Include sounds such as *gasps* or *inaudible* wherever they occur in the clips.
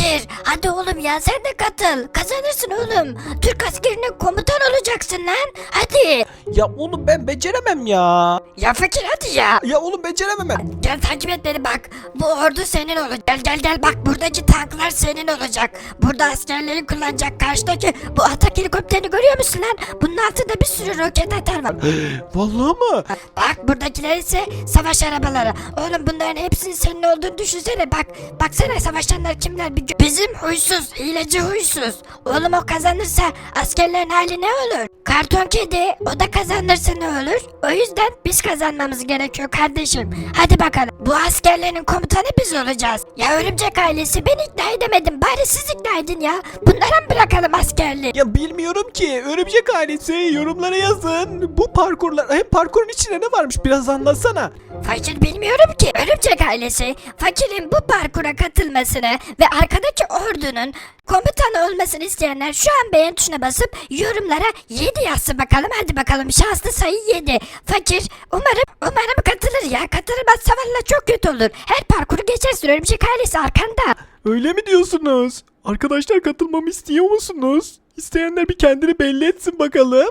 Fakir hadi oğlum ya sen de katıl. Kazanırsın oğlum. Türk askerinin komutan olacaksın lan. Hadi. Ya oğlum ben beceremem ya. Ya fakir hadi ya. Ya oğlum beceremem ben. Gel takip et beni bak. Bu ordu senin olacak. Gel gel gel bak buradaki tanklar senin olacak. Burada askerlerin kullanacak karşıdaki bu atak helikopterini görüyor musun lan? Bunun altında bir sürü roket atar var. *gasps* Vallahi mı? Bak buradakiler ise savaş arabaları. Oğlum bunların hepsinin senin olduğunu düşünsene bak. Baksana savaşanlar kimler bir Bizim huysuz, hileci huysuz. Oğlum o kazanırsa askerlerin hali ne olur? Karton kedi o da kazanırsa ne olur? O yüzden biz kazanmamız gerekiyor kardeşim. Hadi bakalım. Bu askerlerin komutanı biz olacağız. Ya örümcek ailesi ben ikna edemedim. Bari siz ikna edin ya. Bunlara mı bırakalım askerliği? Ya bilmiyorum ki. Örümcek ailesi yorumlara yazın. Bu parkurlar... Hem parkurun içinde ne varmış biraz anlatsana. Fakir bilmiyorum ki. Örümcek ailesi fakirin bu parkura katılmasını ve arkadaki ordunun komutanı olmasını isteyenler şu an beğen tuşuna basıp yorumlara 7 yazsın bakalım. Hadi bakalım şanslı sayı 7. Fakir umarım umarım katılır ya. Katılmazsa valla çok kötü olur. Her parkuru geçersin örümcek ailesi arkanda. Öyle mi diyorsunuz? Arkadaşlar katılmamı istiyor musunuz? İsteyenler bir kendini belli etsin bakalım.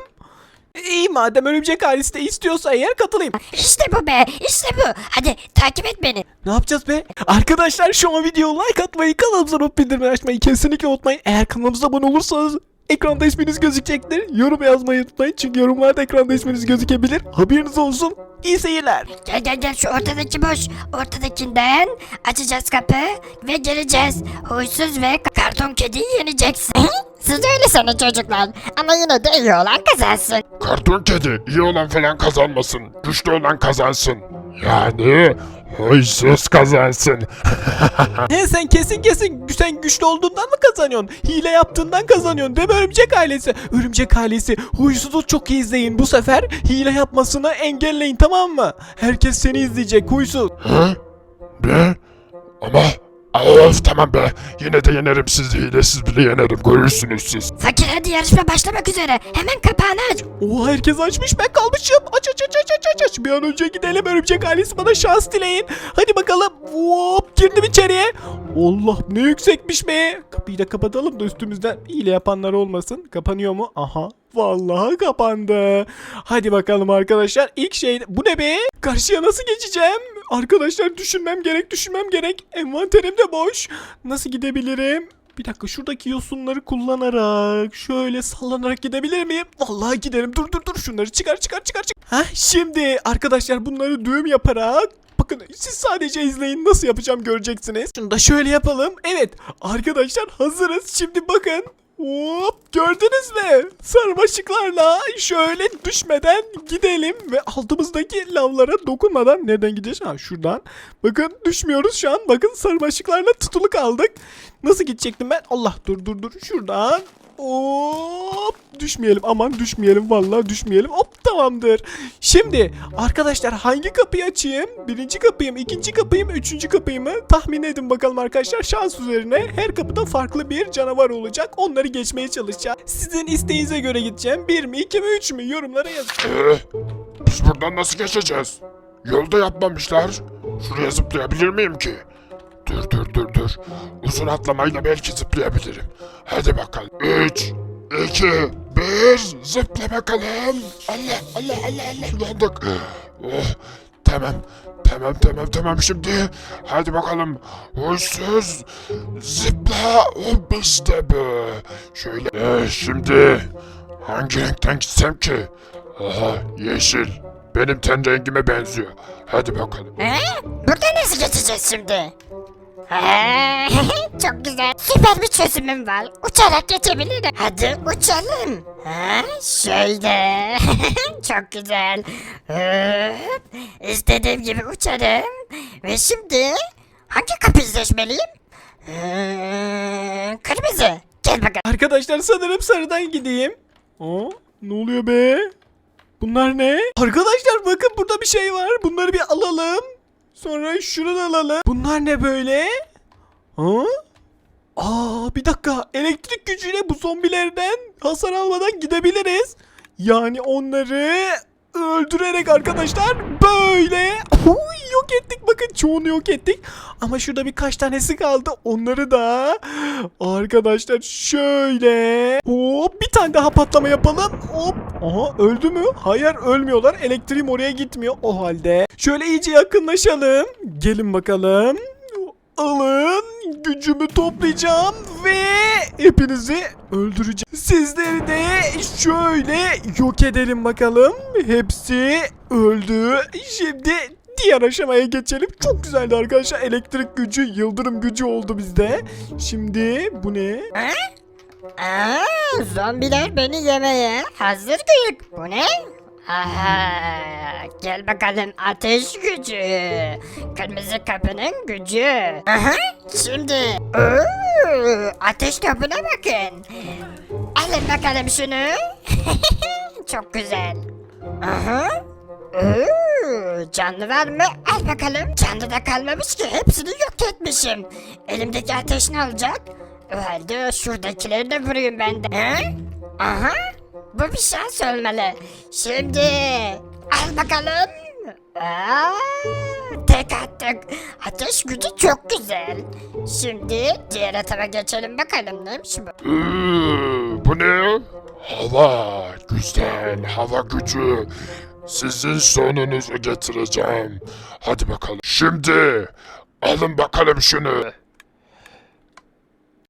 İyi madem örümcek ailesi de istiyorsa eğer katılayım. İşte bu be işte bu. Hadi takip et beni. Ne yapacağız be? Arkadaşlar şu an videoya like atmayı, kanalımıza not bildirimleri açmayı kesinlikle unutmayın. Eğer kanalımıza abone olursanız ekranda isminiz gözükecektir. Yorum yazmayı unutmayın çünkü yorumlarda ekranda isminiz gözükebilir. Haberiniz olsun. İyi seyirler. Gel gel gel şu ortadaki boş. Ortadakinden açacağız kapı ve gireceğiz. Huysuz ve karton kediyi yeneceksin. *laughs* Siz öyle sanın çocuklar. Ama yine de iyi olan kazansın. Karton kedi iyi olan falan kazanmasın. Güçlü olan kazansın. Yani huysuz kazansın. *laughs* Ne sen kesin kesin sen güçlü olduğundan mı kazanıyorsun? Hile yaptığından kazanıyorsun değil mi örümcek ailesi? Örümcek ailesi huysuzu çok iyi izleyin. Bu sefer hile yapmasını engelleyin tamam mı? Herkes seni izleyecek huysuz. Hı? Be? Ama Of tamam be. Yine de yenerim sizi hilesiz bile yenerim. Görürsünüz siz. Fakir hadi yarışma başlamak üzere. Hemen kapağını aç. Oha herkes açmış ben kalmışım. Aç aç aç aç aç aç aç. Bir an önce gidelim örümcek ailesi bana şans dileyin. Hadi bakalım. Hop girdim içeriye. Allah ne yüksekmiş be. Kapıyı da kapatalım da üstümüzden hile yapanlar olmasın. Kapanıyor mu? Aha. Vallahi kapandı. Hadi bakalım arkadaşlar. İlk şey bu ne be? Karşıya nasıl geçeceğim? Arkadaşlar düşünmem gerek düşünmem gerek. Envanterim de boş. Nasıl gidebilirim? Bir dakika şuradaki yosunları kullanarak şöyle sallanarak gidebilir miyim? Vallahi giderim. Dur dur dur şunları çıkar çıkar çıkar çıkar. Heh şimdi arkadaşlar bunları düğüm yaparak Bakın siz sadece izleyin nasıl yapacağım göreceksiniz. Şunu da şöyle yapalım. Evet arkadaşlar hazırız. Şimdi bakın. Hop gördünüz mü? Sarmaşıklarla şöyle düşmeden gidelim ve altımızdaki lavlara dokunmadan nereden gideceğiz? Ha şuradan. Bakın düşmüyoruz şu an. Bakın sarmaşıklarla tutulu kaldık. Nasıl gidecektim ben? Allah dur dur dur. Şuradan. Hop düşmeyelim aman düşmeyelim vallahi düşmeyelim hop tamamdır. Şimdi arkadaşlar hangi kapıyı açayım? Birinci kapıyı mı ikinci kapıyı mı üçüncü kapıyı mı? Tahmin edin bakalım arkadaşlar şans üzerine her kapıda farklı bir canavar olacak onları geçmeye çalışacağım. Sizin isteğinize göre gideceğim bir mi iki mi üç mü yorumlara yazın. Ee, biz buradan nasıl geçeceğiz? Yolda yapmamışlar. Şuraya zıplayabilir miyim ki? Dur dur dur dur. Uzun atlamayla belki zıplayabilirim. Hadi bakalım. 3, 2, 1 zıpla bakalım. Allah Allah Allah Allah. Kullandık. Oh, tamam. Tamam tamam tamam şimdi. Hadi bakalım. Huysuz. Zıpla. Oh, işte bu. Şöyle. Ee, şimdi. Hangi renkten gitsem ki? Aha yeşil. Benim ten rengime benziyor. Hadi bakalım. He? Burada nasıl geçeceğiz şimdi? *laughs* Çok güzel. Süper bir çözümüm var. Uçarak geçebilirim. Hadi uçalım. Ha, şöyle. *laughs* Çok güzel. Hop. İstediğim gibi uçarım. Ve şimdi hangi kapıyı seçmeliyim? Ee, kırmızı. Gel bakalım. Arkadaşlar sanırım sarıdan gideyim. Aa, ne oluyor be? Bunlar ne? Arkadaşlar bakın burada bir şey var. Bunları bir alalım. Sonra şunu da alalım. Bunlar ne böyle? Ha? Aa bir dakika. Elektrik gücüyle bu zombilerden hasar almadan gidebiliriz. Yani onları öldürerek arkadaşlar böyle. Oy yok ettik. Bakın çoğunu yok ettik. Ama şurada birkaç tanesi kaldı. Onları da arkadaşlar şöyle hop bir tane daha patlama yapalım. Hop. Aha öldü mü? Hayır ölmüyorlar. Elektriğim oraya gitmiyor o halde. Şöyle iyice yakınlaşalım. Gelin bakalım. Alın gücümü toplayacağım ve hepinizi öldüreceğim. Sizleri de şöyle yok edelim bakalım. Hepsi öldü. Şimdi diğer aşamaya geçelim. Çok güzeldi arkadaşlar. Elektrik gücü, yıldırım gücü oldu bizde. Şimdi bu ne? Aa, zombiler beni yemeye hazır büyük. Bu ne? Aha, gel bakalım ateş gücü. Kırmızı kapının gücü. Aha, şimdi. Oo, ateş topuna bakın. Alın bakalım şunu. *laughs* Çok güzel. Aha. Canlı var mı? Al bakalım. Canlı da kalmamış ki hepsini yok etmişim. Elimdeki ateş ne olacak? O halde şuradakileri de vurayım ben de. He? Aha. Bu bir şans olmalı. Şimdi al bakalım. Aa, tek attık. Ateş gücü çok güzel. Şimdi diğer atama geçelim bakalım neymiş bu. Ee, bu ne? Hava, güzel hava gücü. Sizin sonunuzu getireceğim. Hadi bakalım. Şimdi alın bakalım şunu.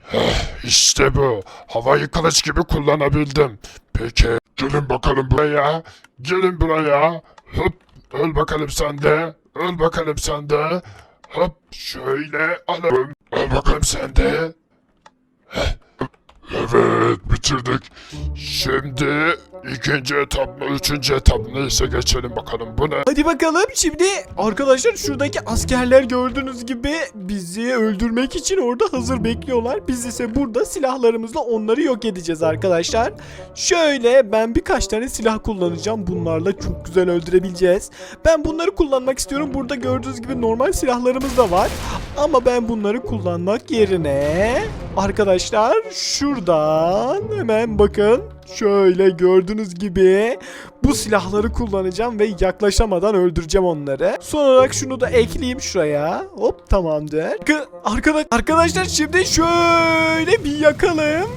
Heh, işte bu. Havayı kılıç gibi kullanabildim. Peki gelin bakalım buraya. Gelin buraya. Hop öl bakalım sen de. Öl bakalım sen de. Hop şöyle alalım. Öl bakalım sen de. Evet bitirdik. Şimdi ikinci etap mı üçüncü etap mı neyse geçelim bakalım bu ne? Hadi bakalım şimdi arkadaşlar şuradaki askerler gördüğünüz gibi bizi öldürmek için orada hazır bekliyorlar. Biz ise burada silahlarımızla onları yok edeceğiz arkadaşlar. Şöyle ben birkaç tane silah kullanacağım. Bunlarla çok güzel öldürebileceğiz. Ben bunları kullanmak istiyorum. Burada gördüğünüz gibi normal silahlarımız da var. Ama ben bunları kullanmak yerine arkadaşlar şuradan hemen bakın şöyle gördüğünüz gibi bu silahları kullanacağım ve yaklaşamadan öldüreceğim onları. Son olarak şunu da ekleyeyim şuraya. Hop tamamdır. Arkadaş arkadaşlar şimdi şöyle bir yakalım.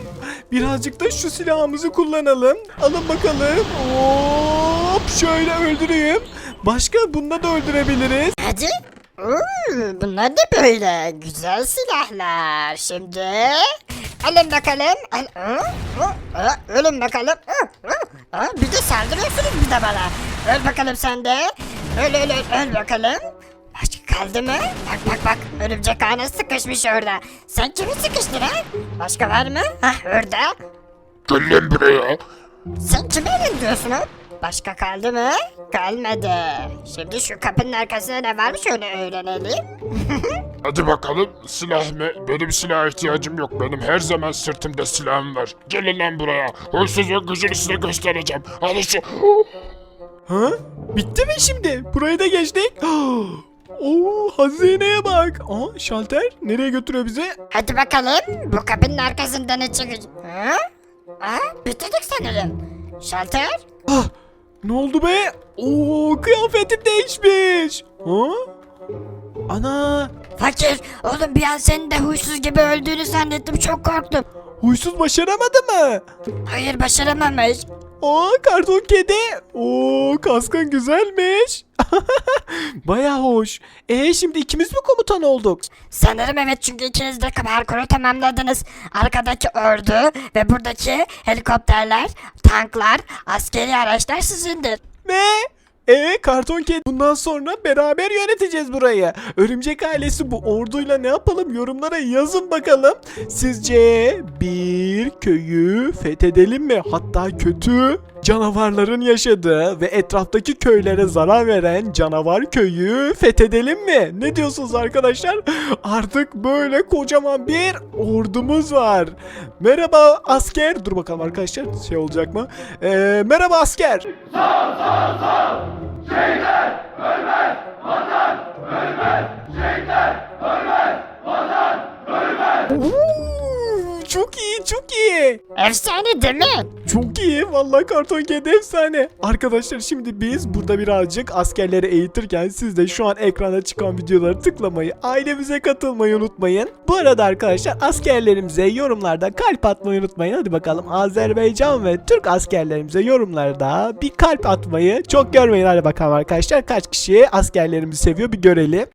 Birazcık da şu silahımızı kullanalım. Alın bakalım. Hop şöyle öldüreyim. Başka bunda da öldürebiliriz. Hadi. Oo, bunlar da böyle güzel silahlar. Şimdi alın bakalım. Al, Aa, aa, ölün bakalım. Aa, aa, aa, bir de saldırıyorsunuz bir de bana. Öl bakalım sen de. Öl öl öl, öl bakalım. Başka kaldı mı? Bak bak bak örümcek ağına sıkışmış orada. Sen kimi sıkıştın ha? Başka var mı? Hah orada. Gelin buraya. Sen kime diyorsun ha? Başka kaldı mı? Kalmadı. Şimdi şu kapının arkasında ne varmış onu öğrenelim. *laughs* Hadi bakalım silah mı? Benim silaha ihtiyacım yok. Benim her zaman sırtımda silahım var. Gelin lan buraya. Hırsızın gücünü size göstereceğim. Alın şu... Ha? Bitti mi şimdi? Burayı da geçtik. *gasps* Oo, hazineye bak. Aa, şalter nereye götürüyor bizi? Hadi bakalım bu kapının arkasında ne çıkacak? Ha? Aa, bitirdik sanırım. Şalter? Ah, ne oldu be? Oo, kıyafetim değişmiş. Ha? Ana, Fakir, oğlum bir an senin de huysuz gibi öldüğünü zannettim çok korktum. huysuz başaramadı mı? Hayır başaramamış. Aa, karton kedi. Oo, kaskın güzelmiş. *laughs* Baya hoş. E şimdi ikimiz mi komutan olduk? Sanırım evet çünkü ikiniz de parkuru tamamladınız. Arkadaki ordu ve buradaki helikopterler, tanklar, askeri araçlar sizindir. Ne? E karton kedi bundan sonra beraber yöneteceğiz burayı. Örümcek ailesi bu orduyla ne yapalım yorumlara yazın bakalım. Sizce bir köyü fethedelim mi? Hatta kötü canavarların yaşadığı ve etraftaki köylere zarar veren canavar köyü fethedelim mi? Ne diyorsunuz arkadaşlar? Artık böyle kocaman bir ordumuz var. Merhaba asker. Dur bakalım arkadaşlar şey olacak mı? Ee, merhaba asker. Oo, çok iyi çok iyi. Efsane değil mi? Çok iyi. Vallahi karton kedi efsane. Arkadaşlar şimdi biz burada birazcık askerleri eğitirken siz de şu an ekrana çıkan videoları tıklamayı, ailemize katılmayı unutmayın. Bu arada arkadaşlar askerlerimize yorumlarda kalp atmayı unutmayın. Hadi bakalım Azerbaycan ve Türk askerlerimize yorumlarda bir kalp atmayı çok görmeyin. Hadi bakalım arkadaşlar kaç kişi askerlerimizi seviyor bir görelim.